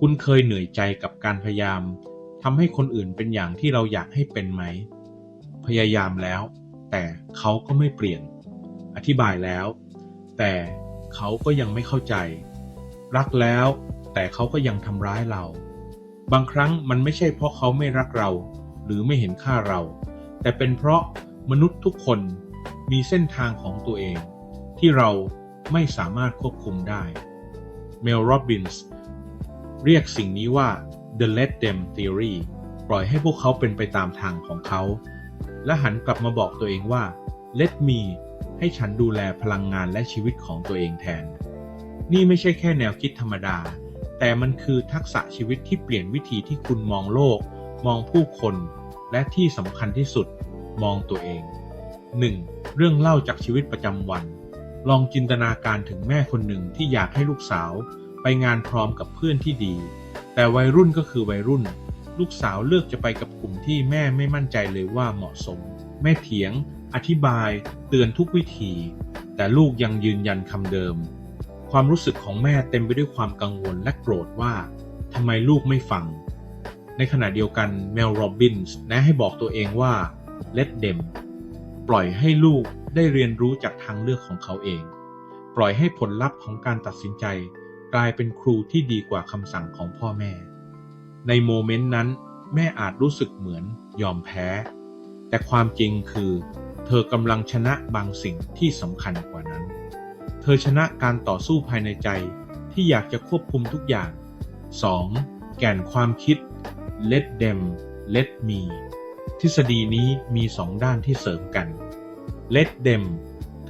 คุณเคยเหนื่อยใจกับการพยายามทำให้คนอื่นเป็นอย่างที่เราอยากให้เป็นไหม พยายามแล้ว แต่เขาก็ไม่เปลี่ยน อธิบายแล้ว แต่เขาก็ยังไม่เข้าใจ รักแล้ว แต่เขาก็ยังทำร้ายเรา บางครั้งมันไม่ใช่เพราะเขาไม่รักเรา หรือไม่เห็นค่าเรา แต่เป็นเพราะมนุษย์ทุกคนมีเส้นทางของตัวเอง ที่เราไม่สามารถควบคุมได้ เมลโรบินส์ เรียกสิ่งนี้ว่า the let them theory ปล่อยให้พวกเขาเป็นไปตามทางของเขา และหันกลับมาบอกตัวเองว่า let me ให้ฉันดูแลพลังงานและชีวิตของตัวเองแทน นี่ไม่ใช่แค่แนวคิดธรรมดา แต่มันคือทักษะชีวิตที่เปลี่ยนวิธีที่คุณมองโลก มองผู้คน และที่สำคัญที่สุด มองตัวเอง 1. เรื่องเล่าจากชีวิตประจำวัน ลองจินตนาการถึงแม่คนหนึ่งที่อยากให้ลูกสาว ไปงานพร้อมกับเพื่อนที่ดี แต่วัยรุ่นก็คือวัยรุ่น ลูกสาวเลือกจะไปกับกลุ่มที่แม่ไม่มั่นใจเลยว่าเหมาะสม แม่เถียง อธิบาย เตือนทุกวิธี แต่ลูกยังยืนยันคำเดิม ความรู้สึกของแม่เต็มไปด้วยความกังวลและโกรธว่าทำไมลูกไม่ฟัง ในขณะเดียวกันเมลโรบินส์แนะให้บอกตัวเองว่า let them ปล่อยให้ลูกได้เรียนรู้จากทางเลือกของเขาเอง ปล่อยให้ผลลัพธ์ของการตัดสินใจ กลายเป็นครูที่ดีกว่าคำสั่งของพ่อแม่ ในโมเมนต์นั้น แม่อาจรู้สึกเหมือนยอมแพ้ แต่ความจริงคือ เธอกำลังชนะบางสิ่งที่สำคัญกว่านั้น เธอชนะการต่อสู้ภายในใจที่อยากจะควบคุมทุกอย่าง 2. แก่นความคิด let them let me ทฤษฎีนี้มีสองด้านที่เสริมกัน let them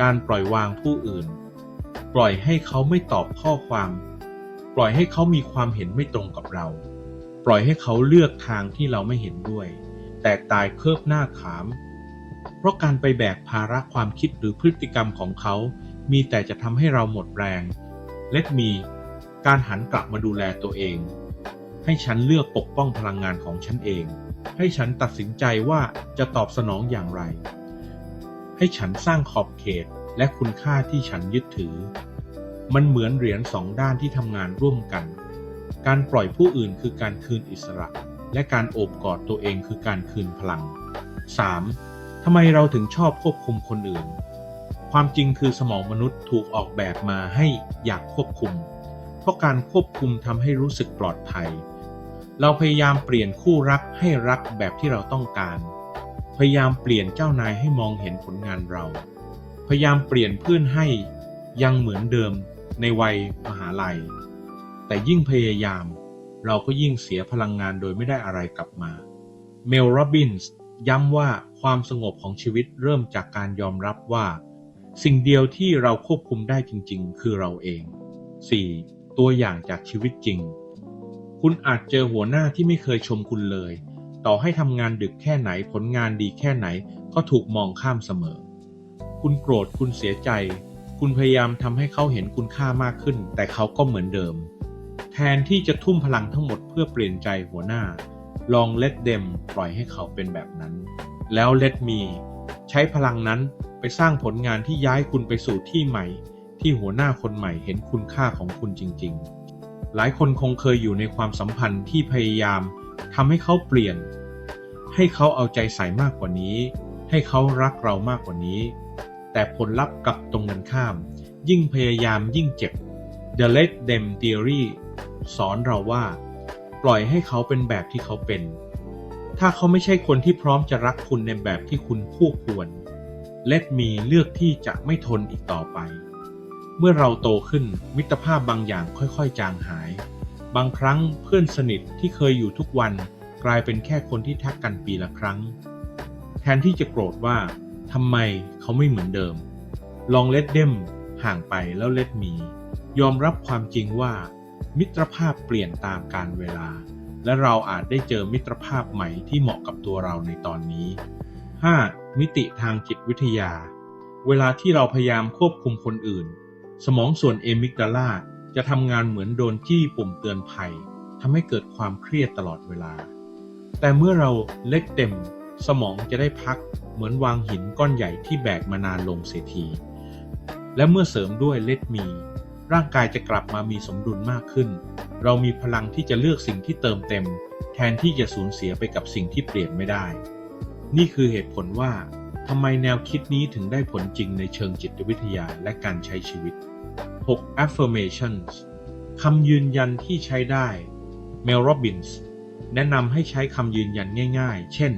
การปล่อยวางผู้อื่น ปล่อยให้เขาไม่ตอบข้อความ ปล่อยให้เขามีความเห็นไม่ตรงกับเรา ปล่อยให้เขาเลือกทางที่เราไม่เห็นด้วย แตกตายเคิบหน้าขาม เพราะการไปแบกภาระความคิดหรือพฤติกรรมของเขา มีแต่จะทำให้เราหมดแรง let me การหันกลับมาดูแลตัวเอง ให้ฉันเลือกปกป้องพลังงานของฉันเอง ให้ฉันตัดสินใจว่าจะตอบสนองอย่างไร ให้ฉันสร้างขอบเขตและคุณค่าที่ฉันยึดถือ มันเหมือนเหรียญสองด้านที่ทำงานร่วมกัน การปล่อยผู้อื่นคือการคืนอิสระ และการโอบกอดตัวเองคือการคืนพลัง 3. ทำไมเราถึงชอบควบคุมคนอื่น ความจริงคือสมองมนุษย์ถูกออกแบบมาให้อยากควบคุม เพราะการควบคุมทำให้รู้สึกปลอดภัย เราพยายามเปลี่ยนคู่รักให้รักแบบที่เราต้องการ พยายามเปลี่ยนเจ้านายให้มองเห็นผลงานเรา พยายามเปลี่ยนเพื่อนให้ยังเหมือนเดิม ในวัยมหาลัย แต่ยิ่งพยายาม เราก็ยิ่งเสียพลังงานโดยไม่ได้อะไรกลับมา เมล โรบินส์ย้ำว่าความสงบของชีวิตเริ่มจากการยอมรับว่า สิ่งเดียวที่เราควบคุมได้จริง ๆ คือเราเอง 4. ตัวอย่างจากชีวิตจริง คุณอาจเจอหัวหน้าที่ไม่เคยชมคุณเลย ต่อให้ทำงานดึกแค่ไหนผลงานดีแค่ไหนก็ถูกมองข้ามเสมอ คุณโกรธคุณเสียใจ คุณพยายามทำให้เขาเห็นคุณค่ามากขึ้น แต่เขาก็เหมือนเดิม แทนที่จะทุ่มพลังทั้งหมดเพื่อเปลี่ยนใจหัวหน้า ลองเล t เดมปล่อยให้เขาเป็นแบบนั้น แล้วเล t มีใช้พลังนั้นไปสร้างผลงานที่ย้ายคุณไปสู่ที่ใหม่ ที่หัวหน้าคนใหม่เห็นคุณค่าของคุณจริง ๆ หลายคนคงเคยอยู่ในความสัมพันธ์ที่พยายามทำให้เขาเปลี่ยน ให้เขาเอาใจใส่มากกว่านี้ ให้เขารักเรามากกว่านี้ แต่ผลลัพธ์กลับตรงกันข้าม ยิ่งพยายามยิ่งเจ็บ The Let Them Theory สอนเราว่า ปล่อยให้เขาเป็นแบบที่เขาเป็น ถ้าเขาไม่ใช่คนที่พร้อมจะรักคุณในแบบที่คุณคู่ควร Let Me เลือกที่จะไม่ทนอีกต่อไป เมื่อเราโตขึ้นมิตรภาพบางอย่างค่อยๆ จางหาย บางครั้งเพื่อนสนิทที่เคยอยู่ทุกวันกลายเป็นแค่คนที่ทักกันปีละครั้ง แทนที่จะโกรธว่า ทำไมเขาไม่เหมือนเดิม ลองเล t เดมห่างไปแล้วเล t มี ยอมรับความจริงว่า มิตรภาพเปลี่ยนตามกาลเวลา และเราอาจได้เจอมิตรภาพใหม่ที่เหมาะกับตัวเราในตอนนี้ 5. มิติทางจิตวิทยา เวลาที่เราพยายามควบคุมคนอื่น สมองส่วนเอมิกดาลาจะทำงานเหมือนโดนจี้ปุ่มเตือนภัยทำให้เกิดความเครียดตลอดเวลา แต่เมื่อเราเล็กเต็ม สมองจะได้พัก เหมือนวางหินก้อนใหญ่ที่แบกมานานลงเสียที และเมื่อเสริมด้วยเลดมี ร่างกายจะกลับมามีสมดุลมากขึ้น เรามีพลังที่จะเลือกสิ่งที่เติมเต็ม แทนที่จะสูญเสียไปกับสิ่งที่เปลี่ยนไม่ได้ นี่คือเหตุผลว่าทำไมแนวคิดนี้ถึงได้ผลจริงในเชิงจิตวิทยาและการใช้ชีวิต 6. affirmations คำยืนยันที่ใช้ได้ Mel Robbins แนะนำให้ใช้คำยืนยันง่าย ๆ เช่น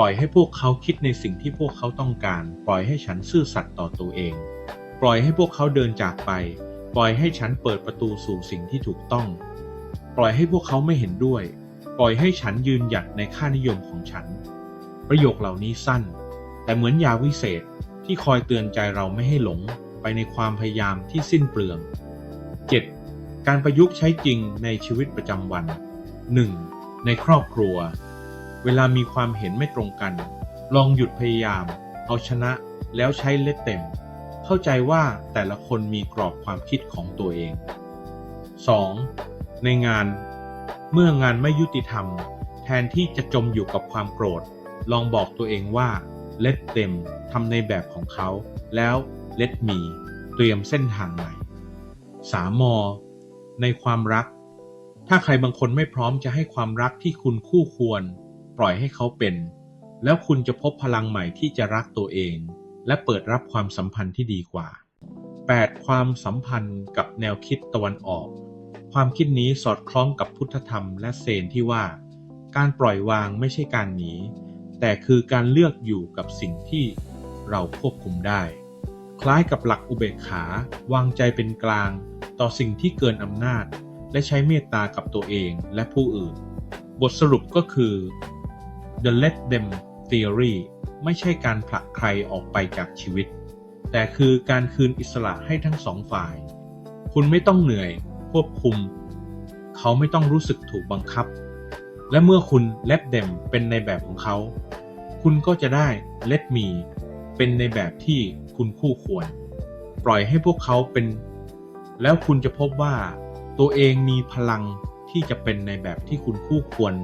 ปล่อยให้พวกเขาคิดในสิ่งที่พวกเขาต้องการ ปล่อยให้ฉันซื่อสัตย์ต่อตัวเอง ปล่อยให้พวกเขาเดินจากไป ปล่อยให้ฉันเปิดประตูสู่สิ่งที่ถูกต้อง ปล่อยให้พวกเขาไม่เห็นด้วย ปล่อยให้ฉันยืนหยัดในค่านิยมของฉัน ประโยคเหล่านี้สั้น แต่เหมือนยาวิเศษที่คอยเตือนใจเราไม่ให้หลงไปในความพยายามที่สิ้นเปลือง 7. การประยุกต์ใช้จริงในชีวิตประจำวัน 1. ในครอบครัว เวลามีความเห็นไม่ตรงกัน ลองหยุดพยายาม เอาชนะแล้วใช้เล็ดเต็ม เข้าใจว่าแต่ละคนมีกรอบความคิดของตัวเอง 2. ในงาน เมื่องานไม่ยุติธรรม แทนที่จะจมอยู่กับความโกรธ ลองบอกตัวเองว่า เล็ดเต็มทำในแบบของเขา แล้วเล็ดมี เตรียมเส้นทางใหม่ 3. มในความรัก ถ้าใครบางคนไม่พร้อมจะให้ความรักที่คุณคู่ควร ปล่อยให้เขาเป็น แล้วคุณจะพบพลังใหม่ที่จะรักตัวเอง และเปิดรับความสัมพันธ์ที่ดีกว่า 8. ความสัมพันธ์กับแนวคิดตะวันออก ความคิดนี้สอดคล้องกับพุทธธรรมและเซนที่ว่า การปล่อยวางไม่ใช่การหนี แต่คือการเลือกอยู่กับสิ่งที่เราควบคุมได้ คล้ายกับหลักอุเบกขาวางใจเป็นกลาง ต่อสิ่งที่เกินอำนาจ และใช้เมตตากับตัวเองและผู้อื่น บทสรุปก็คือ The Let Them Theory ไม่ใช่การผลักใครออกไปจากชีวิต แต่คือการคืนอิสระให้ทั้งสองฝ่าย คุณไม่ต้องเหนื่อย ควบคุม เขาไม่ต้องรู้สึกถูกบังคับ และเมื่อคุณ Let Them เป็นในแบบของเขา คุณก็จะได้ Let Me เป็นในแบบที่คุณคู่ควร ปล่อยให้พวกเขาเป็น แล้วคุณจะพบว่า ตัวเองมีพลังที่จะเป็นในแบบที่คุณคู่ควร